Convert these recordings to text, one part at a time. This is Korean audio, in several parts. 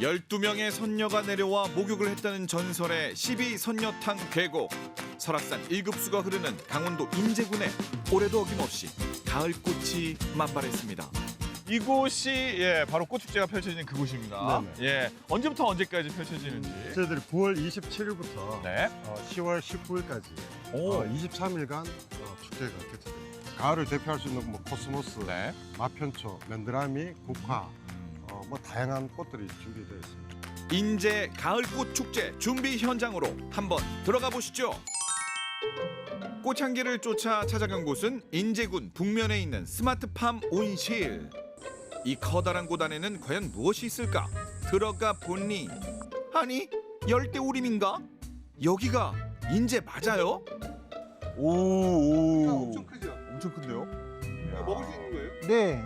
12명의 선녀가 내려와 목욕을 했다는 전설의 12선녀탕 계곡. 설악산 1급수가 흐르는 강원도 인제군에 올해도 어김없이 가을꽃이 만발했습니다. 이곳이 예 바로 꽃축제가 펼쳐지는 그곳입니다. 네네. 예 언제부터 언제까지 펼쳐지는지. 저희들이 9월 27일부터 네. 어, 10월 19일까지 오. 어, 23일간 어, 축제가 개최됩니다. 가을을 대표할 수 있는 뭐 코스모스, 네. 마편초, 맨드라미, 국화, 어, 뭐 다양한 꽃들이 준비되어 있습니다. 인제 가을꽃 축제 준비 현장으로 한번 들어가 보시죠. 꽃향기를 쫓아 찾아간 곳은 인제군 북면에 있는 스마트팜 온실. 이 커다란 곳 안에는 과연 무엇이 있을까? 들어가 보니 아니 열대 우림인가? 여기가 인제 맞아요? 오, 오. 엄청 크죠? 엄청 큰데요? 먹을 수 있는 거예요? 네.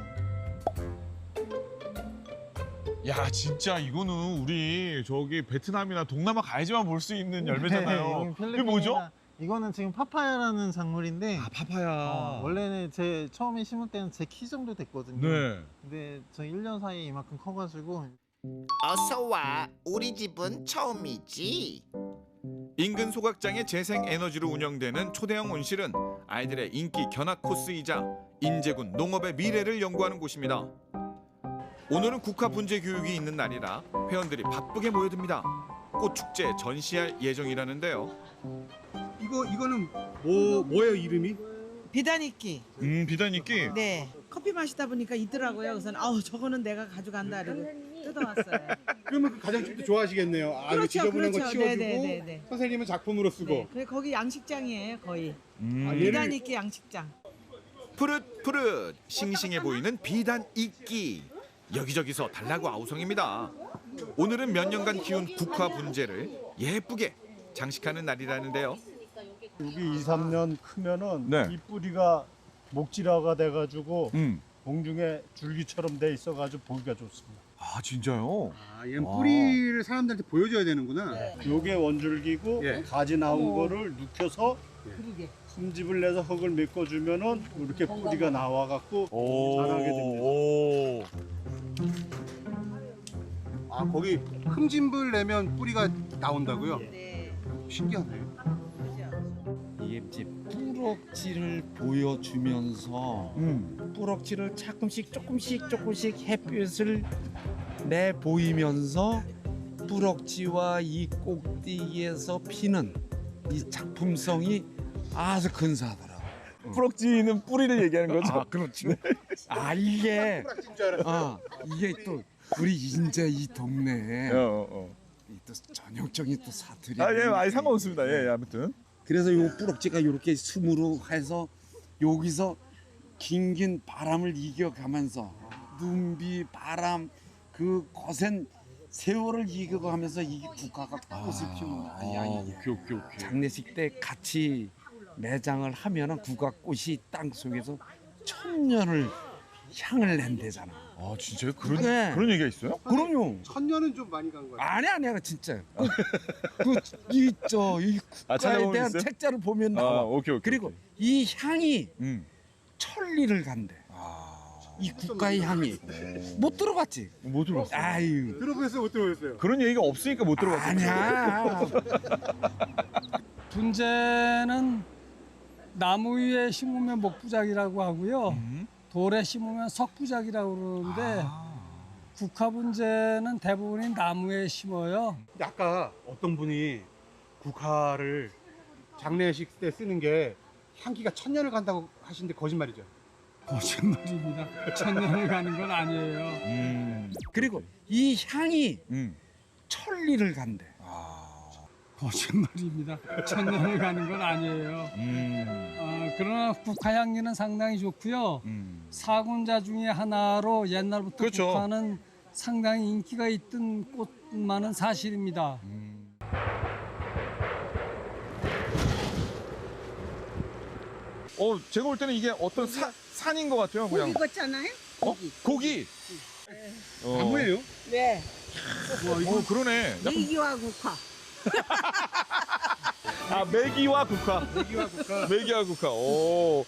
야 진짜 이거는 우리 저기 베트남이나 동남아 가야지만 볼 수 있는 열매잖아요. 네, 이게 뭐죠? 이거는 지금 파파야라는 작물인데 아 파파야. 어, 원래는 제 처음에 심을 때는 제 키 정도 됐거든요. 네. 근데 저 1년 사이에 이만큼 커가지고 어서 와. 우리 집은 처음이지. 인근 소각장의 재생 에너지로 운영되는 초대형 온실은 아이들의 인기 견학 코스이자 인제군 농업의 미래를 연구하는 곳입니다. 오늘은 국화 분재 교육이 있는 날이라 회원들이 바쁘게 모여듭니다. 꽃 축제 전시할 예정이라는데요. 이거 이거는 뭐 뭐예요 이름이? 비단이끼. 음 비단이끼. 네. 커피 마시다 보니까 있더라고요. 그래서 아우 저거는 내가 가져간다 이러고 뜯어왔어요. 그러면 그 가정집도 좋아하시겠네요. 아 그렇죠, 지저분한 거 그렇죠. 치워주고 네네네네. 선생님은 작품으로 쓰고. 네. 그래 거기 양식장이에요 거의. 음. 아, 얘를 비단이끼 양식장. 푸릇푸릇 싱싱해 보이는 비단 이끼 여기저기서 달라고 아우성입니다. 오늘은 몇 년간 키운 국화 분재를 예쁘게 장식하는 날이라는데요. 여기 2, 3년 크면은 네. 이 뿌리가 목질화가 돼가지고 음. 공중에 줄기처럼 돼 있어가지고 보기가 좋습니다. 아 진짜요? 아 얘는 뿌리를 사람들한테 보여줘야 되는구나. 요게 원줄기고 예. 가지 나온 거를 눕혀서 그러게. 흠집을 내서 흙을 메꿔주면은 이렇게 뿌리가 나와갖고 오. 자라게 됩니다. 오. 아 거기 흠집을 내면 뿌리가 나온다고요? 네. 신기하네. 이게 이제 뿌럭지를 보여주면서 음. 뿌럭지를 조금씩 조금씩 조금씩 햇빛을 내 보이면서 뿌럭지와 이 꼭대기에서 피는 이 작품성이 아주 근사하더라고. 뿌럭지는 뿌리를 얘기하는 거죠? 아 그렇지. 아 이게. 아 이게 또 우리 인제 이 동네에 어, 어. 이또 전형적인 또 사투리. 아, 예, 아니 상관없습니다. 예, 예, 아무튼. 그래서 요 뿌럭지가 이렇게 숨으로 해서 여기서 긴긴 바람을 이겨가면서 눈비 바람 그 거센 세월을 이겨가면서 이 국가가 꽃을 피우는 거야. 야, 이게. 오케이, 오케이, 오케이. 장례식 때 같이 매장을 하면은 국화 꽃이 땅 속에서 천 년을 향을 낸대잖아. 아, 진짜요? 그런 네. 그런 얘기가 있어요? 그럼요. 천년은 좀 많이 간거 같아. 아니 아니야 진짜. 그이저이 아, 국가에 찾아보면 대한 있어요? 책자를 보면 나와. 오케이, 오케이. 그리고 이 향이 음. 천리를 간대. 이 국가의 향이 못 들어봤지? 못 들어봤어 요. 아유 들어보셨어요? 못 들어보셨어요? 그런 얘기가 없으니까 못 들어봤어요. 아니야. 분재는 나무 위에 심으면 목부작이라고 하고요. 음. 돌에 심으면 석부작이라고 그러는데 국화 분재는 대부분이 나무에 심어요. 근데 아까 어떤 분이 국화를 장례식 때 쓰는 게 향기가 천년을 간다고 하시는데 거짓말이죠. 거짓말입니다. 천년을 가는 건 아니에요. 음. 그리고 이 향이 음. 천리를 간대. 거짓말입니다. 천년을 가는 건 아니에요. 음. 어, 그러나 국화 향기는 상당히 좋고요. 음. 사군자 중에 하나로 옛날부터 그렇죠. 국화는 상당히 인기가 있던 꽃만은 사실입니다. 음. 어, 제가 볼 때는 이게 어떤 사, 산인 것 같아요. 그냥. 고기 같잖아요. 어? 고기. 어. 나무예요? 네. 어, 그러네. 약간- 이기와 국화. 아, 메기와 국화. 애기와 국화. 메기와 국화. 오.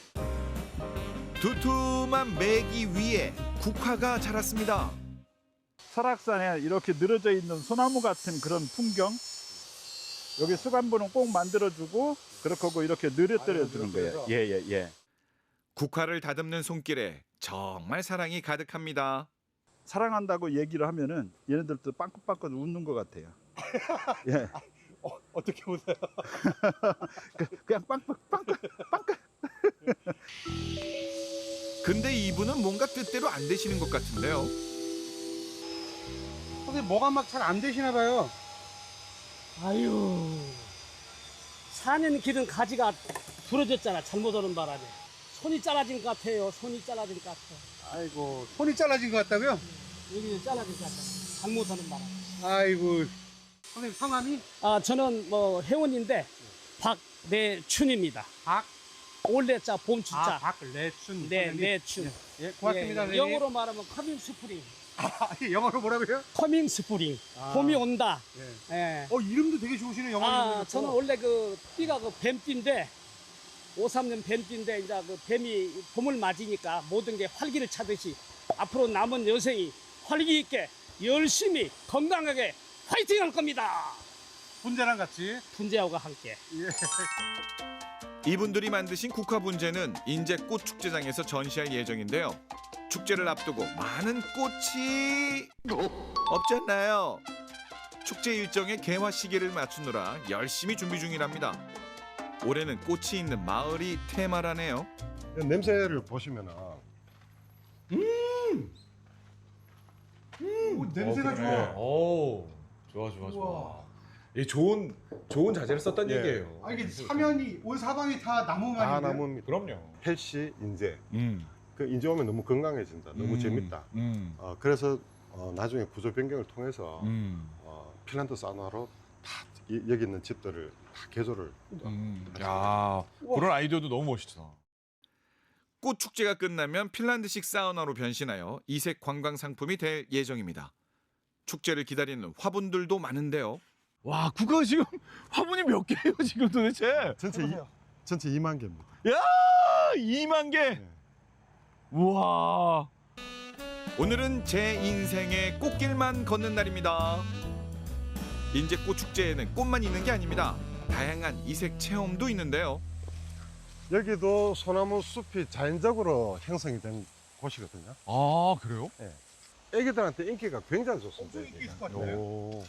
두툼한 메기 위에 국화가 자랐습니다. 설악산에 이렇게 늘어져 있는 소나무 같은 그런 풍경 여기 수간부는 꼭 만들어주고 그렇게 하고 이렇게 늘어뜨려 주는 거예요. 예예 예. 국화를 다듬는 손길에 정말 사랑이 가득합니다. 사랑한다고 얘기를 하면은 얘네들도 빵긋빵긋 웃는 것 같아요. 예. 어, 어떻게 보세요? 그- 그냥 빵긋 빵긋 빵긋. 근데 이분은 뭔가 뜻대로 안 되시는 것 같은데요. 선생님 뭐가 막 잘 안 되시나 봐요. 아유 사년 길은 가지가 부러졌잖아 잘못 오는 바람에 손이 잘라진 것 같아요 손이 잘라진 것 같아 아이고 손이 잘라진 것 같다고요? 여기 잘라진 것 같아 잘못 오는 바람에 아이고 선생님 성함이 아 저는 뭐 회원인데 박내춘입니다 박? 올레자 봄추자 아 박래춘 네 선생님. 내춘 예, 고맙습니다 예, 선생님. 영어로 말하면 커밍 스프링 아, 영어로 뭐라고요? 커밍 스프링 아. 봄이 온다 예. 예. 어 이름도 되게 좋으시네 영어 아 이름도 저는 원래 그 띠가 그 뱀띠인데 53년 뱀띠인데 이제 그 뱀이 봄을 맞으니까 모든 게 활기를 차듯이 앞으로 남은 여생이 활기 있게 열심히 건강하게 화이팅 할 겁니다. 분재랑 같이 분재하고 함께. 예. 이분들이 만드신 국화 분재는 인제 꽃 축제장에서 전시할 예정인데요. 축제를 앞두고 많은 꽃이 없지 않나요? 축제 일정의 개화 시기를 맞추느라 열심히 준비 중이랍니다. 올해는 꽃이 있는 마을이 테마라네요. 냄새를 보시면은 오, 냄새가 좋아. 오, 좋아 좋아 좋아. 이 좋은 좋은 자재를 썼단 예. 얘기예요. 아 이게 사면이 온 사방이 다 나무만인데. 다 나무입니다. 그럼요. 헬시 인제 음. 그 인제 오면 너무 건강해진다. 너무 음. 재밌다. 음. 어, 그래서 어, 나중에 구조 변경을 통해서 음. 어, 핀란드 사우나로 다 이- 여기 있는 집들을 다 개조를 음. 야, 그런 아이디어도 너무 멋있다. 꽃 축제가 끝나면 핀란드식 사우나로 변신하여 이색 관광 상품이 될 예정입니다. 축제를 기다리는 화분들도 많은데요. 와, 국가 지금 화분이 몇 개예요 지금 도대체? 전체 이, 전체 2만 개입니다. 야, 2만 개. 네. 우와. 오늘은 제 인생의 꽃길만 걷는 날입니다. 인제 꽃 축제에는 꽃만 있는 게 아닙니다. 다양한 이색 체험도 있는데요. 여기도 소나무 숲이 자연적으로 형성이 된 곳이거든요. 아, 그래요? 애기들한테 인기가 굉장히 좋습니다. 엄청 인기. 있을 것 같아요. 오.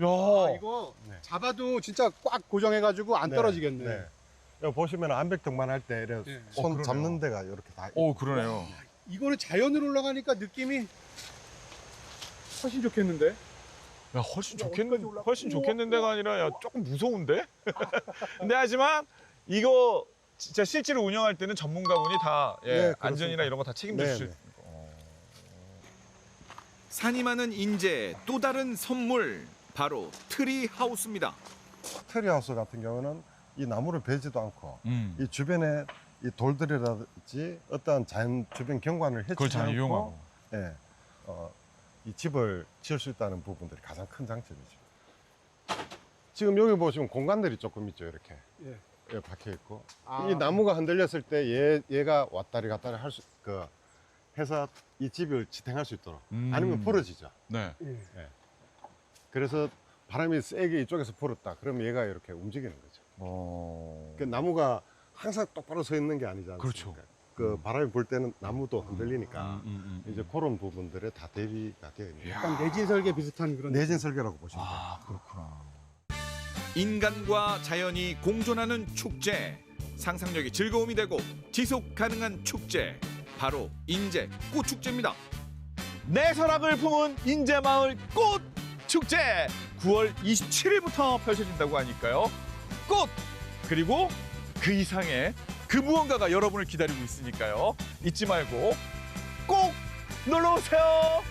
아, 야. 이거 네. 잡아도 진짜 꽉 고정해가지고 안 네, 떨어지겠네. 네. 여기 보시면 암백등반 할때 이렇게 네. 손 어, 그러네요. 잡는 데가 이렇게 다 오, 그러네요. 이거는 자연으로 올라가니까 느낌이 훨씬 좋겠는데? 야, 훨씬 야, 좋겠는 어디까지 올라가? 훨씬 우와, 좋겠는데가 아니라 야, 조금 무서운데? 근데 하지만 이거 진짜 실제로 운영할 때는 전문가분이 다 예, 네, 그렇습니다. 안전이나 이런 거 다 책임져 네, 주실 네. 산이 많은 인제 또 다른 선물 바로 트리 하우스입니다. 트리하우스 같은 경우는 이 나무를 베지도 않고 음. 이 주변에 이 돌들이라든지 어떠한 자연 주변 경관을 그걸 해치지 잘 않고 이용하고. 예, 어, 이 집을 지을 수 있다는 부분들이 가장 큰 장점이죠. 지금 여기 보시면 공간들이 조금 있죠, 이렇게. 예. 예, 박혀 있고. 아. 이 나무가 흔들렸을 때 얘, 얘가 왔다리 갔다리 할 수, 그, 해서 이 집을 지탱할 수 있도록. 음. 아니면 부러지죠. 네. 예. 그래서 바람이 세게 이쪽에서 불었다. 그러면 얘가 이렇게 움직이는 거죠. 어. 그 나무가 항상 똑바로 서 있는 게 아니지 않습니까? 그렇죠. 그 바람이 불 때는 나무도 흔들리니까 음, 음, 이제 그런 부분들에 다 대비가 되어 있는. 약간 내진 설계 비슷한 그런. 내진 설계라고 보시면 돼요. 아, 그렇구나. 인간과 자연이 공존하는 축제. 상상력이 즐거움이 되고 지속 가능한 축제. 바로 인제 꽃 축제입니다. 내 설악을 품은 인제마을 꽃 축제 9월 27일부터 펼쳐진다고 하니까요. 꽃 그리고 그 이상의 그 무언가가 여러분을 기다리고 있으니까요. 잊지 말고 꼭 놀러 오세요.